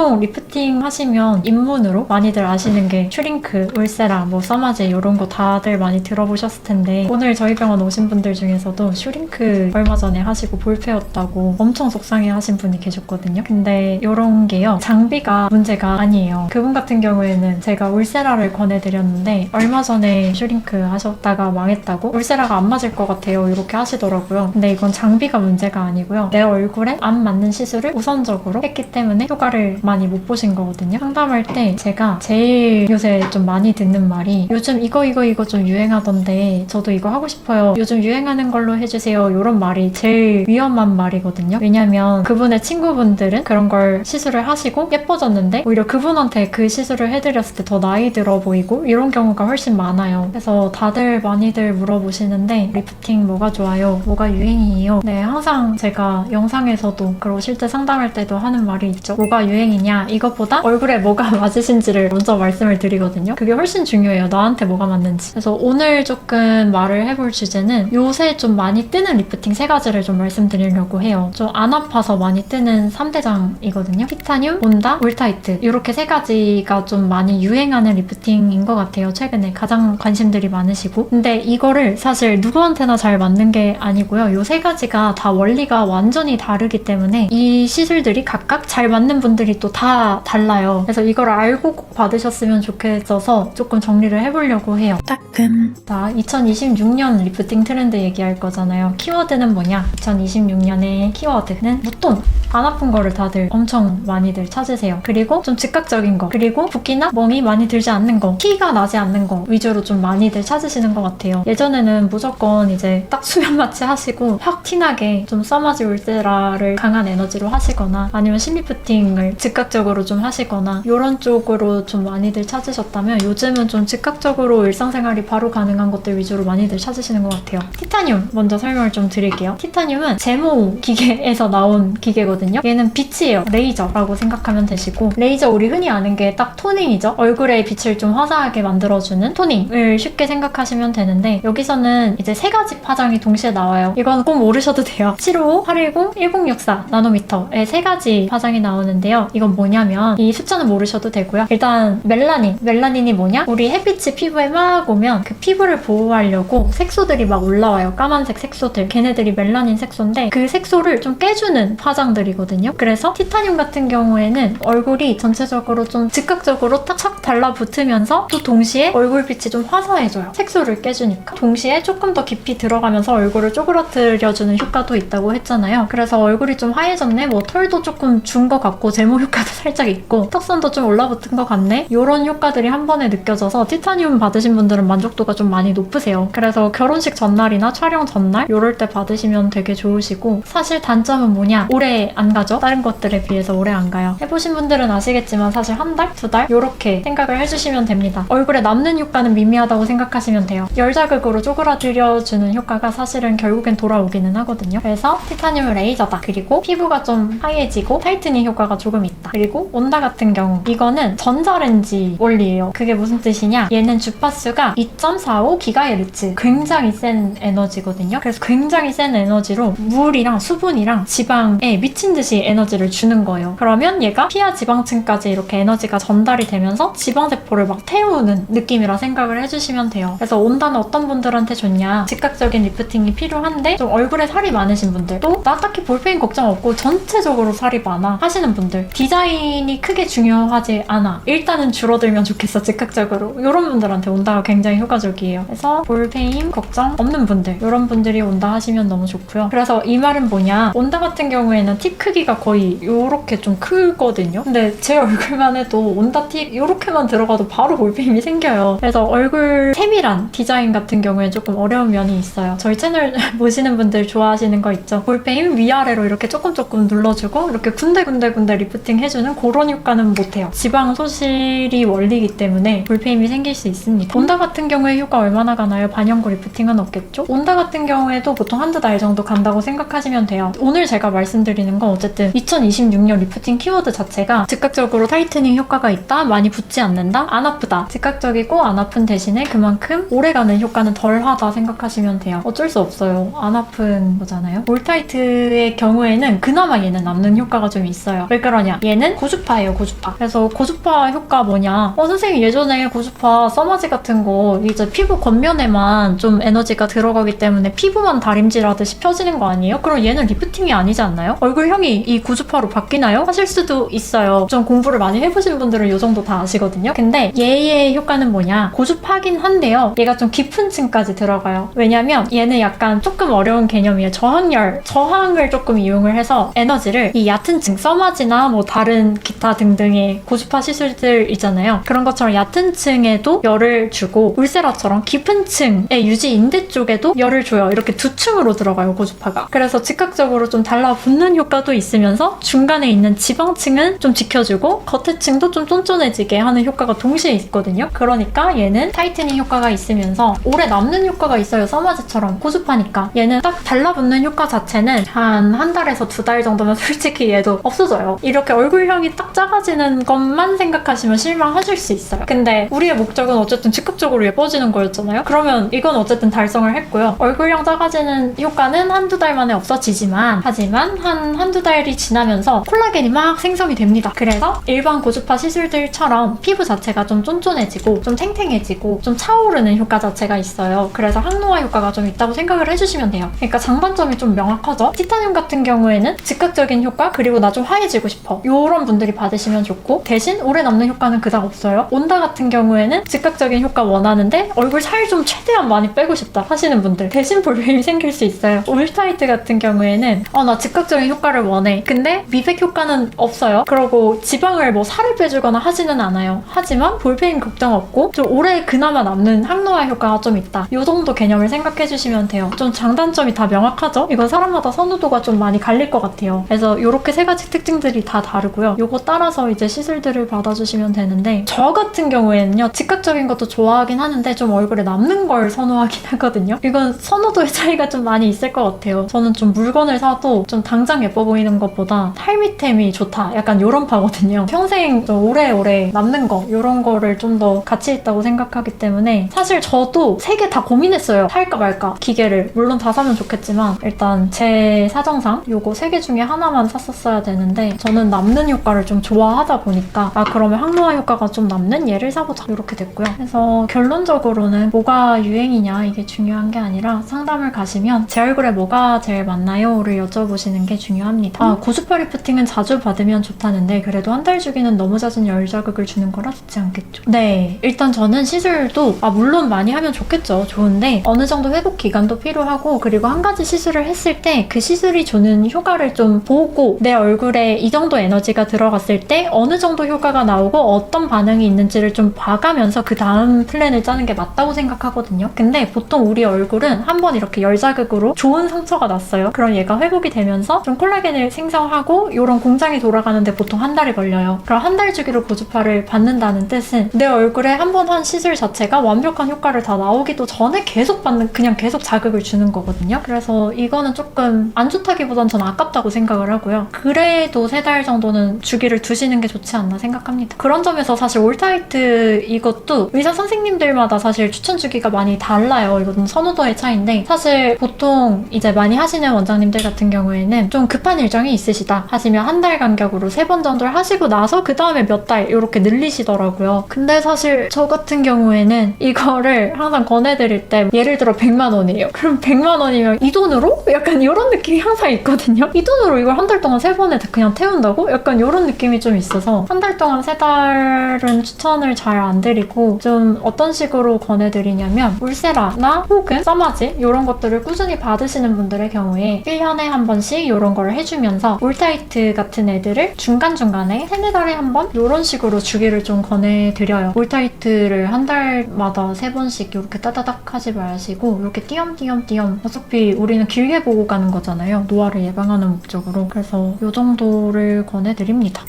보통 리프팅 하시면 입문으로 많이들 아시는 게 슈링크, 울세라, 뭐 써마제 이런 거 다들 많이 들어보셨을 텐데 오늘 저희 병원 오신 분들 중에서도 슈링크 얼마 전에 하시고 볼페였다고 엄청 속상해 하신 분이 계셨거든요. 근데 이런 게요. 장비가 문제가 아니에요. 그분 같은 경우에는 제가 울세라를 권해드렸는데 얼마 전에 슈링크 하셨다가 망했다고 울세라가 안 맞을 것 같아요. 이렇게 하시더라고요. 근데 이건 장비가 문제가 아니고요. 내 얼굴에 안 맞는 시술을 우선적으로 했기 때문에 효과를 많이 못 보신 거거든요. 상담할 때 제가 제일 요새 좀 많이 듣는 말이 요즘 이거 이거 이거 좀 유행하던데 저도 이거 하고 싶어요. 요즘 유행하는 걸로 해주세요. 이런 말이 제일 위험한 말이거든요. 왜냐면 그분의 친구분들은 그런 걸 시술을 하시고 예뻐졌는데 오히려 그분한테 그 시술을 해드렸을 때 더 나이 들어 보이고 이런 경우가 훨씬 많아요. 그래서 다들 많이들 물어보시는데 리프팅 뭐가 좋아요? 뭐가 유행이에요? 네, 항상 제가 영상에서도 그리고 실제 상담할 때도 하는 말이 있죠. 뭐가 유행이 냐? 이것보다 얼굴에 뭐가 맞으신지를 먼저 말씀을 드리거든요. 그게 훨씬 중요해요. 나한테 뭐가 맞는지. 그래서 오늘 조금 말을 해볼 주제는 요새 좀 많이 뜨는 리프팅 세 가지를 좀 말씀드리려고 해요. 좀 안 아파서 많이 뜨는 3대장이거든요. 티타늄, 온다, 울타이트. 이렇게 세 가지가 좀 많이 유행하는 리프팅인 것 같아요. 최근에 가장 관심들이 많으시고. 근데 이거를 사실 누구한테나 잘 맞는 게 아니고요. 요 세 가지가 다 원리가 완전히 다르기 때문에 이 시술들이 각각 잘 맞는 분들이 또 다 달라요. 그래서 이걸 알고 꼭 받으셨으면 좋겠어서 조금 정리를 해보려고 해요. 따끔 자, 2026년 리프팅 트렌드 얘기할 거잖아요. 키워드는 뭐냐? 2026년의 키워드는 무톤. 안 아픈 거를 다들 엄청 많이들 찾으세요. 그리고 좀 즉각적인 거. 그리고 붓기나 멍이 많이 들지 않는 거. 티가 나지 않는 거 위주로 좀 많이들 찾으시는 것 같아요. 예전에는 무조건 이제 딱 수면 마취 하시고 확 티나게 좀 써마지 울세라를 강한 에너지로 하시거나 아니면 심리프팅을 즉각적으로 좀 하시거나 이런 쪽으로 좀 많이들 찾으셨다면 요즘은 좀 즉각적으로 일상생활이 바로 가능한 것들 위주로 많이들 찾으시는 것 같아요. 티타늄 먼저 설명을 좀 드릴게요. 티타늄은 제모 기계에서 나온 기계거든요. 얘는 빛이에요. 레이저라고 생각하면 되시고 레이저 우리 흔히 아는 게 딱 토닝이죠. 얼굴의 빛을 좀 화사하게 만들어주는 토닝을 쉽게 생각하시면 되는데 여기서는 이제 세 가지 파장이 동시에 나와요. 이건 꼭 모르셔도 돼요. 755, 810, 1064 나노미터의 세 가지 파장이 나오는데요. 이건 뭐냐면 이 숫자는 모르셔도 되고요. 일단 멜라닌, 멜라닌이 뭐냐? 우리 햇빛이 피부에 막 오면 그 피부를 보호하려고 색소들이 막 올라와요. 까만색 색소들. 걔네들이 멜라닌 색소인데 그 색소를 좀 깨주는 파장들이 거든요. 그래서 티타늄 같은 경우에는 얼굴이 전체적으로 좀 즉각적으로 탁착 달라붙으면서 또 동시에 얼굴빛이 좀 화사해져요. 색소를 깨주니까. 동시에 조금 더 깊이 들어가면서 얼굴을 쪼그라뜨려주는 효과도 있다고 했잖아요. 그래서 얼굴이 좀 하얘졌네. 뭐 털도 조금 준 것 같고 제모 효과도 살짝 있고 턱선도 좀 올라붙은 것 같네. 이런 효과들이 한 번에 느껴져서 티타늄 받으신 분들은 만족도가 좀 많이 높으세요. 그래서 결혼식 전날이나 촬영 전날 이럴 때 받으시면 되게 좋으시고 사실 단점은 뭐냐? 오래 안 가죠? 다른 것들에 비해서 오래 안 가요. 해보신 분들은 아시겠지만 사실 한 달, 두 달? 이렇게 생각을 해주시면 됩니다. 얼굴에 남는 효과는 미미하다고 생각하시면 돼요. 열 자극으로 쪼그라들여주는 효과가 사실은 결국엔 돌아오기는 하거든요. 그래서 티타늄 레이저다. 그리고 피부가 좀 하얘지고 타이트닝 효과가 조금 있다. 그리고 온다 같은 경우 이거는 전자레인지 원리예요. 그게 무슨 뜻이냐? 얘는 주파수가 2.45GHz 굉장히 센 에너지거든요. 그래서 굉장히 센 에너지로 물이랑 수분이랑 지방에 미친 듯이 에너지를 주는 거예요. 그러면 얘가 피하 지방층까지 이렇게 에너지가 전달이 되면서 지방세포를 막 태우는 느낌이라 생각을 해주시면 돼요. 그래서 온다는 어떤 분들한테 좋냐? 즉각적인 리프팅이 필요한데 좀 얼굴에 살이 많으신 분들 또 나 딱히 볼페인 걱정 없고 전체적으로 살이 많아 하시는 분들 디자인이 크게 중요하지 않아 일단은 줄어들면 좋겠어 즉각적으로 이런 분들한테 온다가 굉장히 효과적이에요. 그래서 볼페인 걱정 없는 분들 이런 분들이 온다 하시면 너무 좋고요. 그래서 이 말은 뭐냐 온다 같은 경우에는 팁 크기가 거의 이렇게 좀 크거든요. 근데 제 얼굴만 해도 온다 팁 이렇게만 들어가도 바로 볼페임이 생겨요. 그래서 얼굴 세밀한 디자인 같은 경우에 조금 어려운 면이 있어요. 저희 채널 보시는 분들 좋아하시는 거 있죠? 볼페임 위아래로 이렇게 조금 조금 눌러주고 이렇게 군데군데군데 리프팅 해주는 그런 효과는 못해요. 지방 소실이 원리이기 때문에 볼페임이 생길 수 있습니다. 온다 같은 경우에 효과 얼마나 가나요? 반영구 리프팅은 없겠죠? 온다 같은 경우에도 보통 한두 달 정도 간다고 생각하시면 돼요. 오늘 제가 말씀드리는 거 어쨌든 2026년 리프팅 키워드 자체가 즉각적으로 타이트닝 효과가 있다, 많이 붓지 않는다, 안 아프다. 즉각적이고 안 아픈 대신에 그만큼 오래가는 효과는 덜하다 생각하시면 돼요. 어쩔 수 없어요. 안 아픈 거잖아요. 올타이트의 경우에는 그나마 얘는 남는 효과가 좀 있어요. 왜 그러냐? 얘는 고주파예요, 고주파. 그래서 고주파 효과 뭐냐? 어, 선생님 예전에 고주파 써마지 같은 거 이제 피부 겉면에만 좀 에너지가 들어가기 때문에 피부만 다림질하듯이 펴지는 거 아니에요? 그럼 얘는 리프팅이 아니지 않나요? 얼굴 형이 이 고주파로 바뀌나요? 하실 수도 있어요. 좀 공부를 많이 해보신 분들은 이 정도 다 아시거든요. 근데 얘의 효과는 뭐냐? 고주파긴 한데요. 얘가 좀 깊은 층까지 들어가요. 왜냐면 얘는 약간 조금 어려운 개념이에요. 저항열, 저항을 조금 이용을 해서 에너지를 이 얕은 층, 써마지나 뭐 다른 기타 등등의 고주파 시술들 있잖아요. 그런 것처럼 얕은 층에도 열을 주고 울세라처럼 깊은 층의 유지 인대 쪽에도 열을 줘요. 이렇게 두 층으로 들어가요, 고주파가. 그래서 즉각적으로 좀 달라붙는 효과 도 있으면서 중간에 있는 지방층은 좀 지켜주고 겉에 층도 좀 쫀쫀해지게 하는 효과가 동시에 있거든요. 그러니까 얘는 타이트닝 효과가 있으면서 오래 남는 효과가 있어요. 써마지처럼 고주파니까. 얘는 딱 달라붙는 효과 자체는 한 한 달에서 두 달 정도면 솔직히 얘도 없어져요. 이렇게 얼굴형이 딱 작아지는 것만 생각하시면 실망하실 수 있어요. 근데 우리의 목적은 어쨌든 즉각적으로 예뻐지는 거였잖아요. 그러면 이건 어쨌든 달성을 했고요. 얼굴형 작아지는 효과는 한두 달 만에 없어지지만 하지만 한 한두 달이 지나면서 콜라겐이 막 생성이 됩니다. 그래서 일반 고주파 시술들처럼 피부 자체가 좀 쫀쫀해지고 좀 탱탱해지고 좀 차오르는 효과 자체가 있어요. 그래서 항노화 효과가 좀 있다고 생각을 해주시면 돼요. 그러니까 장단점이 좀 명확하죠. 티타늄 같은 경우에는 즉각적인 효과 그리고 나 좀 하얘지고 싶어. 이런 분들이 받으시면 좋고 대신 오래 남는 효과는 그닥 없어요. 온다 같은 경우에는 즉각적인 효과 원하는데 얼굴 살 좀 최대한 많이 빼고 싶다 하시는 분들 대신 볼륨이 생길 수 있어요. 올타이트 같은 경우에는 어 나 즉각적인 효과를 원해. 근데 미백 효과는 없어요. 그러고 지방을 뭐 살을 빼주거나 하지는 않아요. 하지만 볼페인 걱정 없고 좀 오래 그나마 남는 항노화 효과가 좀 있다. 이 정도 개념을 생각해 주시면 돼요. 좀 장단점이 다 명확하죠? 이건 사람마다 선호도가 좀 많이 갈릴 것 같아요. 그래서 이렇게 세 가지 특징들이 다 다르고요. 요거 따라서 이제 시술들을 받아주시면 되는데 저 같은 경우에는요 즉각적인 것도 좋아하긴 하는데 좀 얼굴에 남는 걸 선호하긴 하거든요. 이건 선호도의 차이가 좀 많이 있을 것 같아요. 저는 좀 물건을 사도 좀 당장 예뻐 보이는 것보다 탈미템이 좋다. 약간 요런 파거든요. 평생 좀 오래오래 남는 거 요런 거를 좀 더 가치 있다고 생각하기 때문에 사실 저도 세 개 다 고민했어요. 살까 말까 기계를 물론 다 사면 좋겠지만 일단 제 사정상 요거 세 개 중에 하나만 샀었어야 되는데 저는 남는 효과를 좀 좋아하다 보니까 아 그러면 항노화 효과가 좀 남는 얘를 사보자 이렇게 됐고요. 그래서 결론적으로는 뭐가 유행이냐 이게 중요한 게 아니라 상담을 가시면 제 얼굴에 뭐가 제일 맞나요?를 여쭤보시는 게 중요합니다. 아 고주파 리프팅은 자주 받으면 좋다는데 그래도 한 달 주기는 너무 잦은 열 자극을 주는 거라 좋지 않겠죠. 네, 일단 저는 시술도 아 물론 많이 하면 좋겠죠. 좋은데 어느 정도 회복 기간도 필요하고 그리고 한 가지 시술을 했을 때 그 시술이 주는 효과를 좀 보고 내 얼굴에 이 정도 에너지가 들어갔을 때 어느 정도 효과가 나오고 어떤 반응이 있는지를 좀 봐가면서 그 다음 플랜을 짜는 게 맞다고 생각하거든요. 근데 보통 우리 얼굴은 한 번 이렇게 열 자극으로 좋은 상처가 났어요. 그럼 얘가 회복이 되면서 좀 콜라겐 을 생성하고 이런 공장이 돌아가는데 보통 한 달이 걸려요. 그럼 한 달 주기로 고주파를 받는다는 뜻은 내 얼굴에 한번한 시술 자체가 완벽한 효과를 다 나오기도 전에 계속 받는 그냥 계속 자극을 주는 거거든요. 그래서 이거는 조금 안 좋다기보단 저는 아깝다고 생각을 하고요. 그래도 세 달 정도는 주기를 두시는 게 좋지 않나 생각합니다. 그런 점에서 사실 올타이트 이것도 의사 선생님들마다 사실 추천 주기가 많이 달라요. 이건 선호도의 차이인데 사실 보통 이제 많이 하시는 원장님들 같은 경우에는 좀 급한 일정이 있으시다 하시면 한 달 간격으로 세 번 정도를 하시고 나서 그 다음에 몇 달 이렇게 늘리시더라고요. 근데 사실 저 같은 경우에는 이거를 항상 권해드릴 때 예를 들어 100만 원이에요. 그럼 100만 원이면 이 돈으로? 약간 이런 느낌이 항상 있거든요. 이 돈으로 이걸 한 달 동안 세 번에 그냥 태운다고? 약간 이런 느낌이 좀 있어서 한 달 동안 세 달은 추천을 잘 안 드리고 좀 어떤 식으로 권해드리냐면 울세라나 혹은 써마지 이런 것들을 꾸준히 받으시는 분들의 경우에 1년에 한 번씩 이런 걸 해주 면서 울타이트 같은 애들을 중간중간에 세네 달에 한 번 이런 식으로 주기를 좀 권해드려요. 울타이트를 한 달마다 세 번씩 이렇게 따다닥 하지 마시고 이렇게 띄엄띄엄띄엄 어차피 우리는 길게 보고 가는 거잖아요. 노화를 예방하는 목적으로. 그래서 이 정도를 권해드립니다.